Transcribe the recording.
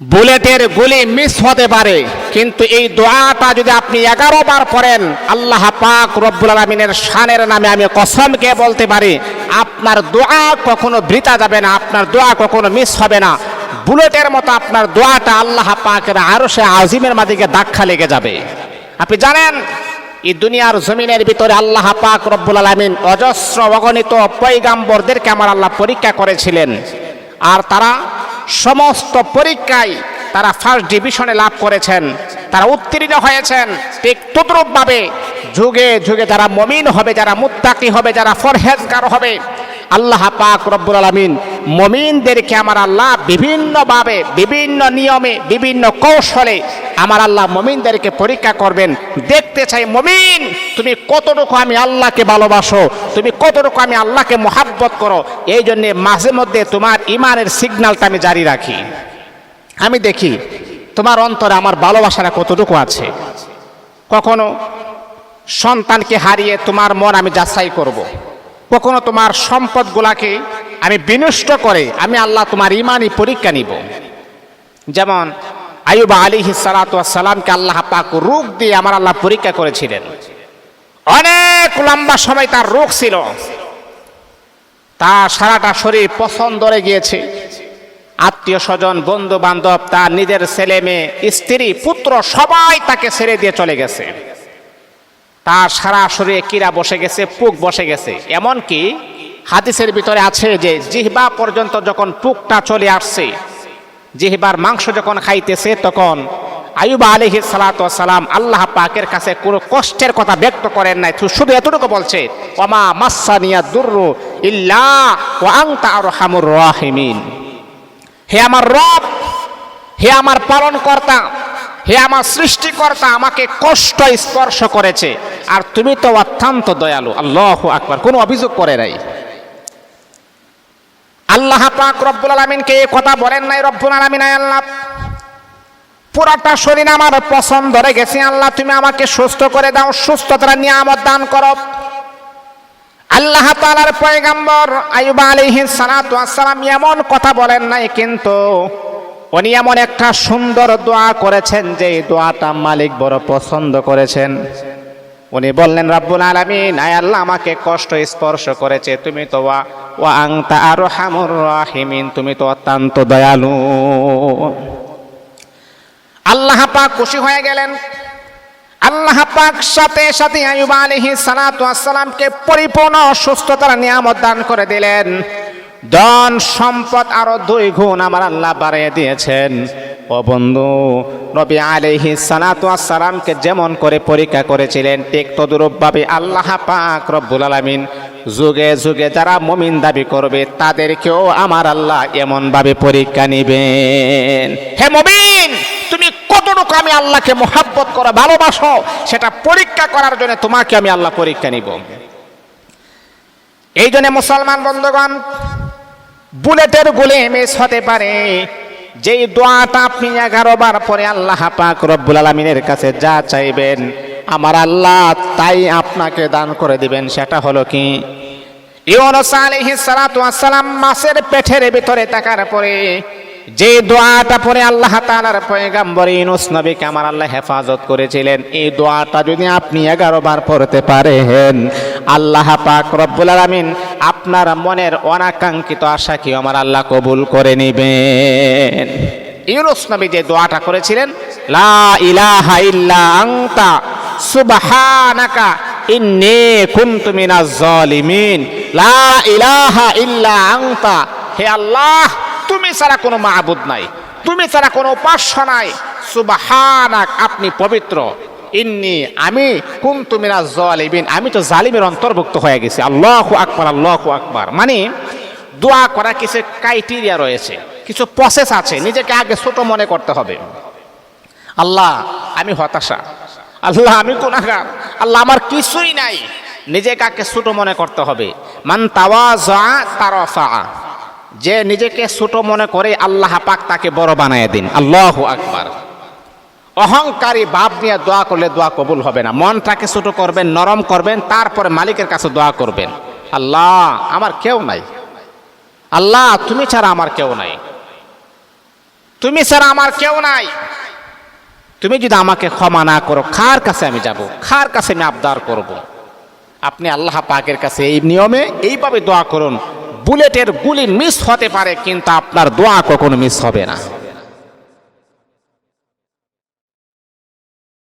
বুলেটের গুলি মিস হতে পারে, কিন্তু এই দোয়াটা যদি আপনি এগারো বার পড়েন আল্লাহ পাক রব্বুল আলমিনের শানের নামে আমি কসমকে বলতে পারি, আপনার দোয়া কখনো বৃতা যাবে না, আপনার দোয়া কখনো মিস হবে না। বুলেটের মতো আপনার দোয়াটা আল্লাহ পাকের আরও সে আজিমের মাদিকে দাক্ষা লেগে যাবে। আপনি জানেন, এই দুনিয়ার জমিনের ভিতরে আল্লাহ পাক রব্বুল আলমিন অজস্র অগণিত পৈগাম্বরদেরকে আমার আল্লাহ পরীক্ষা করেছিলেন। আর তারা সমস্ত পরীক্ষায় তারা ফার্স্ট ডিভিশনে লাভ করেছেন। তারা উত্তীর্ণ হয়েছেন ঠিক যুগে যুগে যারা মমিন হবে, যারা মুত্তাকি হবে, যারা ফরহেজগার হবে আল্লাহ পাক রব্বুল আলমিন মমিনদেরকে আমার আল্লাহ বিভিন্নভাবে, বিভিন্ন নিয়মে, বিভিন্ন কৌশলে আমার আল্লাহ মমিনদেরকে পরীক্ষা করবেন। দেখতে চাই, মমিন, তুমি কতটুকু আমি আল্লাহকে ভালোবাসো? তুমি কতটুকু আমি আল্লাহকে মোহাব্বত করো? এই জন্যে মাঝে মধ্যে তোমার ইমানের সিগন্যালটা আমি জারি রাখি। আমি দেখি তোমার অন্তরে আমার ভালোবাসাটা কতটুকু আছে। কখনো সন্তানকে হারিয়ে তোমার মন আমি যাচাই করব। কখনো তোমার সম্পদগুলাকে আমি বিনষ্ট করে আমি আল্লাহ তোমার ইমানই পরীক্ষা নিব। যেমন আয়ুবা আলী সালাতামকে আল্লাহ পাক রোগ দিয়ে আমার আল্লাহ পরীক্ষা করেছিলেন। অনেক লম্বা সময় তার রোগ ছিল। তার সারাটা শরীর পছন্দরে গিয়েছে। আত্মীয় স্বজন বন্ধু বান্ধব তার নিজের ছেলে মেয়ে, স্ত্রী, পুত্র সবাই তাকে ছেড়ে দিয়ে চলে গেছে। তার সারা শরীরে কিরা বসে গেছে, পুক বসে গেছে। এমনকি হাদিসের ভিতরে আছে যে, জিহবা পর্যন্ত যখন পুকটা চলে আসছে, জিহবার মাংস যখন খাইতেছে, তখন আয়ুবা আলহি সালাম আল্লাহ পাকের কাছে কোনো কষ্টের কথা ব্যক্ত করেন নাই। শুধু এতটুকু বলছে, ওমা মাসানিয়া দুর্রু ইল্লা ও আংতা আর হামুর রাহিমিন। হে আমার রব, হে আমার পালন কর্তা হে আমার সৃষ্টিকর্তা আমাকে কষ্ট স্পর্শ করেছে। আর তুমি তো অত্যন্ত দয়ালু, আল্লাহ আকবার, কোনো অভিযোগ করে নাই। আল্লাহ পাক রব্বুল আলমিনকে এই কথা বলেন নাই, রব্বুল আলমিন আল্লাহ। পুরাটা শরীর আমার পছন্দ ধরে গেছে আল্লাহ তুমি আমাকে সুস্থ করে দাও, সুস্থতার নিয়ামত দান করো। আল্লাহ তালার পয়গাম্বর আয়ুবা আলিহি সালাম এমন কথা বলেন নাই, কিন্তু উনি এমন একটা সুন্দর দোয়া করেছেন যে দোয়াটা মালিক বড় পছন্দ করেছেন। উনি বললেন, রাব্বুল আলামিন, আয় আল্লাহ আমাকে কষ্ট স্পর্শ করেছে, তুমি তো ওয়া ওয়া আংতা আর হামুর রাহিমিন, তুমি তো অত্যন্ত দয়ালু। আল্লাহ পাক খুশি হয়ে গেলেন। আল্লাহ পাক সাথে সাথে আয়ুব আলাইহিস সালাতু আসসালামকে পরিপূর্ণ সুস্থতার নিয়ামত দান করে দিলেন। ধন সম্পদ আরও দুই গুণ আমার আল্লাহ বাড়িয়ে দিয়েছেন। ও বন্ধু নবী আলাইহি সালাতু আসসালামকে যেমন করে পরীক্ষা করেছিলেন, ঠিক তদুরূপভাবে আল্লাহ পাক রব্বুল আলামিন যুগে যুগে যারা মমিন দাবি করবে, তাদেরকেও আমার আল্লাহ এমনভাবে পরীক্ষা নিবেন। হে মমিন, তুমি কতটুকু আমি আল্লাহকে মোহাব্বত করো ভালোবাসো, সেটা পরীক্ষা করার জন্য তোমাকে আমি আল্লাহ পরীক্ষা নিব। এই জন্য মুসলমান বন্ধুগণ, বুলেটের গুলি মিস হতে পারে যেই দোয়াটা আপনি এগারো বার পরে আল্লাহ পাক রব্বুল আলমিনের কাছে যা চাইবেন, আমার আল্লাহ তাই আপনাকে দান করে দিবেন, সেটা হলো কি? ইউনুস আলাইহিস সালাতু ওয়াসসালাম মাছের পেটের ভিতরে থাকার পরে যে দোয়াটা পরে আল্লাহ তালার পয়গাম্বর ইউনুস নবীকে আমার আল্লাহ হেফাজত করেছিলেন, এই দোয়াটা যদি আপনি এগারো বার পড়তে পারেন, আল্লাহ পাক রব্বুল আলামিন আপনার মনের অনাকাঙ্ক্ষিত আশা কি আমার আল্লাহ কবুল করে নেবেন। ইউনুস নবী যে দোয়াটা করেছিলেন, লা ইলাহা ইল্লা আনতা, সুবহানাকা ইন্নী কুনতু মিনাজ জালিমিন লা ইলাহা ইল্লা আনতা। হে আল্লাহ তুমি ছাড়া কোনো মাহবুদ নাই, তুমি ছাড়া কোনো উপাস্য নাই। সুবহানাক, আপনি পবিত্র। ইন্নি আমি কুনতু মিনাজ জালিমিন, আমি তো জালিমের অন্তর্ভুক্ত হয়ে গেছি। আল্লাহু আকবার আল্লাহু আকবার। মানে দোয়া করা কিছু ক্রাইটেরিয়া রয়েছে, কিছু প্রসেস আছে, নিজেকে আগে ছোট মনে করতে হবে। আল্লাহ, আমি হতাশা। আল্লাহ, আমি গুনাহগার। আল্লাহ, আমার কিছুই নাই, নিজেকে আগে ছোট মনে করতে হবে। মান তাওয়াজা তারফা। যে নিজেকে ছোট মনে করে আল্লাহ পাক তাকে বড় বানায় দিন। আল্লাহ আকবার। অহংকারী বাপ নিয়ে দোয়া করলে দোয়া কবুল হবে না। মনটাকে ছোট করবেন, নরম করবেন, তারপরে মালিকের কাছে দোয়া করবেন। আল্লাহ, আমার কেউ নাই। আল্লাহ, তুমি ছাড়া আমার কেউ নাই। তুমি ছাড়া আমার কেউ নাই। তুমি যদি আমাকে ক্ষমা না করো খার কাছে আমি যাব? খার কাছে আমি আবদার করব। আপনি আল্লাহ পাকের কাছে এই নিয়মে এইভাবে দোয়া করুন। বুলেটের গুলি মিস হতে পারে কিন্তু আপনার দোয়া কখনো মিস হবে না।